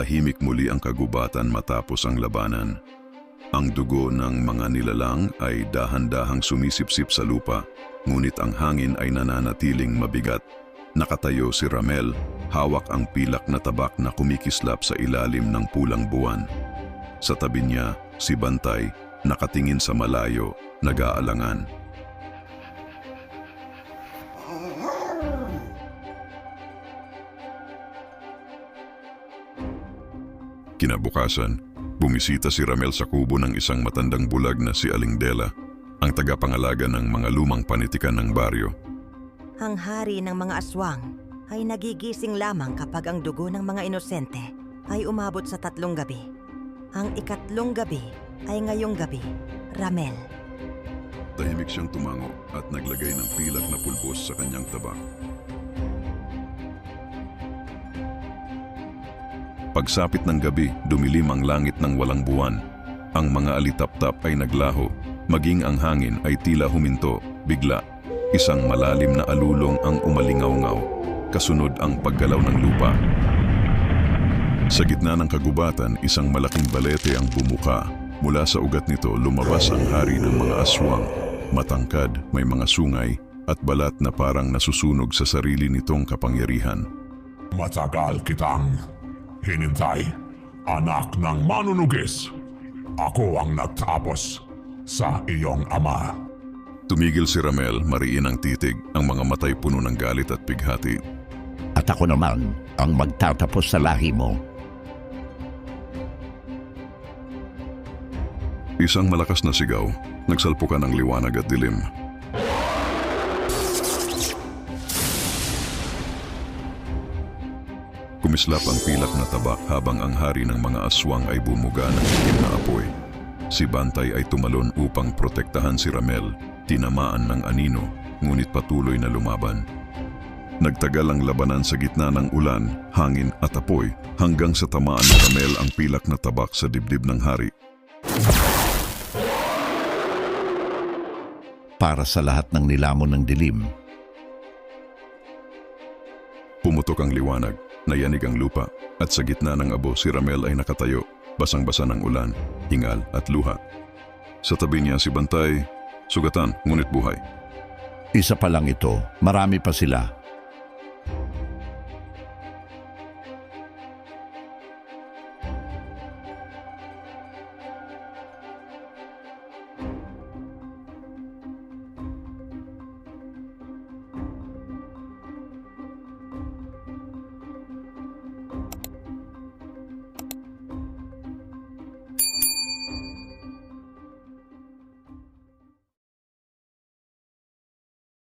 Tahimik muli ang kagubatan matapos ang labanan. Ang dugo ng mga nilalang ay dahan-dahang sumisipsip sa lupa, ngunit ang hangin ay nananatiling mabigat. Nakatayo si Ramel, hawak ang pilak na tabak na kumikislap sa ilalim ng pulang buwan. Sa tabi niya, si Bantay, nakatingin sa malayo, nag-aalangan. Kinabukasan, bumisita si Ramel sa kubo ng isang matandang bulag na si Aling Dela, ang tagapangalaga ng mga lumang panitikan ng baryo. Ang hari ng mga aswang ay nagigising lamang kapag ang dugo ng mga inosente ay umabot sa tatlong gabi. Ang ikatlong gabi ay ngayong gabi, Ramel. Tahimik siyang tumango at naglagay ng pilak na pulbos sa kanyang tabak. Pagsapit ng gabi, dumilim ang langit ng walang buwan. Ang mga alitaptap ay naglaho, maging ang hangin ay tila huminto, bigla. Isang malalim na alulong ang umalingaw-ngaw, kasunod ang paggalaw ng lupa. Sa gitna ng kagubatan, isang malaking balete ang bumuka. Mula sa ugat nito, lumabas ang hari ng mga aswang. Matangkad, may mga sungay, at balat na parang nasusunog sa sarili nitong kapangyarihan. Matagal kitang hinintay, anak ng manunugis. Ako ang nagtapos sa iyong ama. Tumigil si Ramel, mariin ang titig, ang mga matay puno ng galit at pighati. At ako naman ang magtatapos sa lahi mo. Isang malakas na sigaw, nagsalpukan ng liwanag at dilim. Kumislap ang pilak na tabak habang ang hari ng mga aswang ay bumuga ng itim na apoy. Si Bantay ay tumalon upang protektahan si Ramel, tinamaan ng anino, ngunit patuloy na lumaban. Nagtagal ang labanan sa gitna ng ulan, hangin at apoy hanggang sa tamaan ni Ramel ang pilak na tabak sa dibdib ng hari. Para sa lahat ng nilamon ng dilim, Pumutok ang liwanag, nayanig ang lupa, at sa gitna ng abo si Ramel ay nakatayo, basang-basa ng ulan, hingal at luha. Sa tabi niya si Bantay, sugatan ngunit buhay. isa pa lang ito, marami pa sila.